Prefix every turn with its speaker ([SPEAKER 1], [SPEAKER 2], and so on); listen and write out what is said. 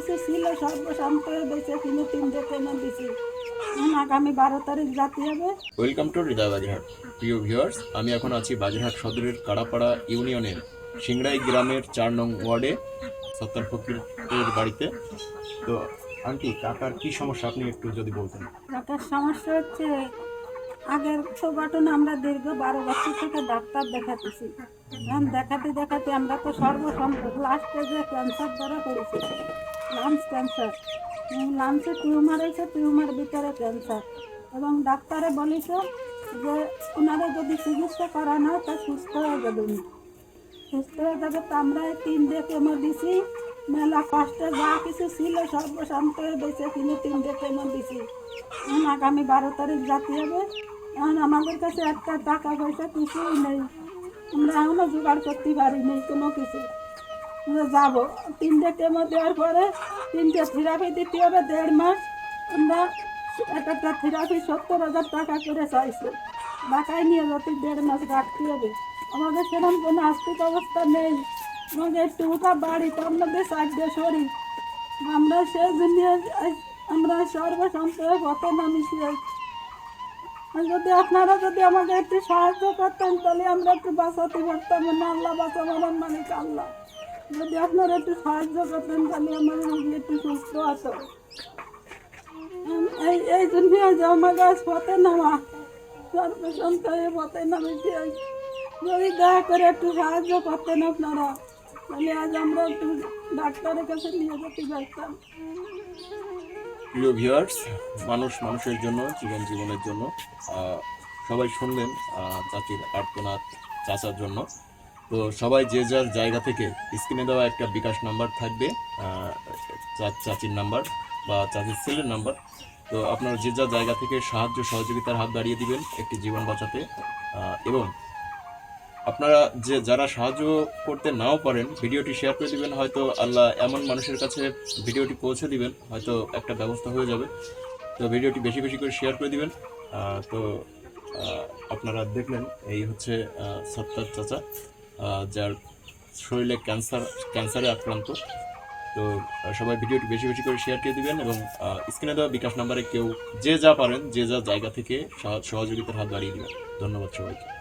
[SPEAKER 1] কিছু ছিল সর্বশান্ত হয়ে বেঁচে কিনে তিনটে কেনে দিছি আগামী বারো তারিখ জাতি হবে।
[SPEAKER 2] ওয়েলকাম টু হৃদয় বাজারহাট প্রিয় ভিউয়ার্স আমি এখন আছি বাজারহাট সদরের কাড়াপাড়া ইউনিয়নের সিংড়াই গ্রামের চার নং ওয়ার্ডে সত্তর ফকিরের বাড়িতে। তো আন্টি কাকার কি সমস্যা? আপনি একটু যদি বলতেন।
[SPEAKER 1] কাকার সমস্যা হচ্ছে আগের ঘটনা আমরা দীর্ঘ বারো বছর থেকে ডাক্তার দেখাতেছি। দেখাতে দেখাতে আমরা তো সর্বসম্ভব লাস্টে যে ক্যান্সার ধরা পড়েছি। লাংস ক্যান্সার লাংসে টিউমার হয়েছে টিউমার ভিতরে ক্যান্সার এবং ডাক্তারে বলেছে যে ওনারা যদি চিকিৎসা করানো হয়, তা সুস্থ হয়ে যাবে। সুস্থ হয়ে যাবে তো আমরা তিন দিয়ে কেমো দিছি। মেলা কষ্টে যা কিছু ছিল সর্বশান্ত হয়ে বেঁচে তিনি তিন দিয়ে কেমো দিছি। এখন আগামী বারো তারিখ জাতি হবে। এখন আমাদের কাছে একটা টাকা পয়সা কিছুই নেই। আমরা এখনও জোগাড় করতে পারিনি কোনো কিছু। যাব। তিনটে কেমো দেওয়ার পরে তিনটে থেরাপি দিতে হবে, দেড় মাস। আমরা এক একটা থেরাপি সত্তর হাজার টাকা করে চাইছি। ঢাকায় নিয়ে যেতে দেড় মাস রাখতে হবে। আমাদের সেরকম কোনো আর্থিক অবস্থা নেই। আমাদের একটু উঠা বাড়ি তার মধ্যে চারটে শরীর। আমরা সেই দুনিয়া আমরা সর্বসম্পদ পথে নামিছি যদি আপনারা যদি আমাকে একটু সাহায্য করতেন, তাহলে আমরা একটু বাঁচাতে পারতাম। না আল্লাহ বাঁচাবার মানে আল্লাহ। যদি আপনারা একটু সাহায্য করতেন, তাহলে আমার রোগী একটু সুস্থ হতো। এই এই দুনিয়া যে আমার গাছ পথে নামা। সর্বসন্ত হয়ে পথে নামেছি আজ। যদি দয়া করে একটু সাহায্য করতেন আপনারা, তাহলে আজ আমরা একটু ডাক্তারের কাছে নিয়ে যেতে পারতাম।
[SPEAKER 2] প্রিয় ভিউয়ার্স মানুষ মানুষের জন্য, জীবন জীবনের জন্য সবাই শুনলেন চাচির আর্তনাথ চাচার জন্য। তো সবাই যে যার জায়গা থেকে স্ক্রিনে দেওয়া একটা বিকাশ নাম্বার থাকবে চাচির নাম্বার বা চাচির ছেলের নাম্বার। তো আপনারা যে যার জায়গা থেকে সাহায্য সহযোগিতার হাত বাড়িয়ে দিবেন একটি জীবন বাঁচাতে। এবং আপনারা যে যারা সাহায্য করতে নাও পারেন, ভিডিওটি শেয়ার করে দিবেন, হয়তো আল্লাহ এমন মানুষের কাছে ভিডিওটি পৌঁছে দিবেন, হয়তো একটা ব্যবস্থা হয়ে যাবে। তো ভিডিওটি বেশি বেশি করে শেয়ার করে দিবেন। তো আপনারা দেখলেন, এই হচ্ছে সত্তার চাচা। যার শরীরে ক্যান্সার ক্যান্সারে আক্রান্ত। তো সবাই ভিডিওটি বেশি বেশি করে শেয়ার করে দিবেন এবং স্ক্রিনে দেওয়া বিকাশ নাম্বারে কেউ যে যা পারেন, যে যা জায়গা থেকে সহযোগিতার হাত বাড়িয়ে দেবেন। ধন্যবাদ সবাইকে।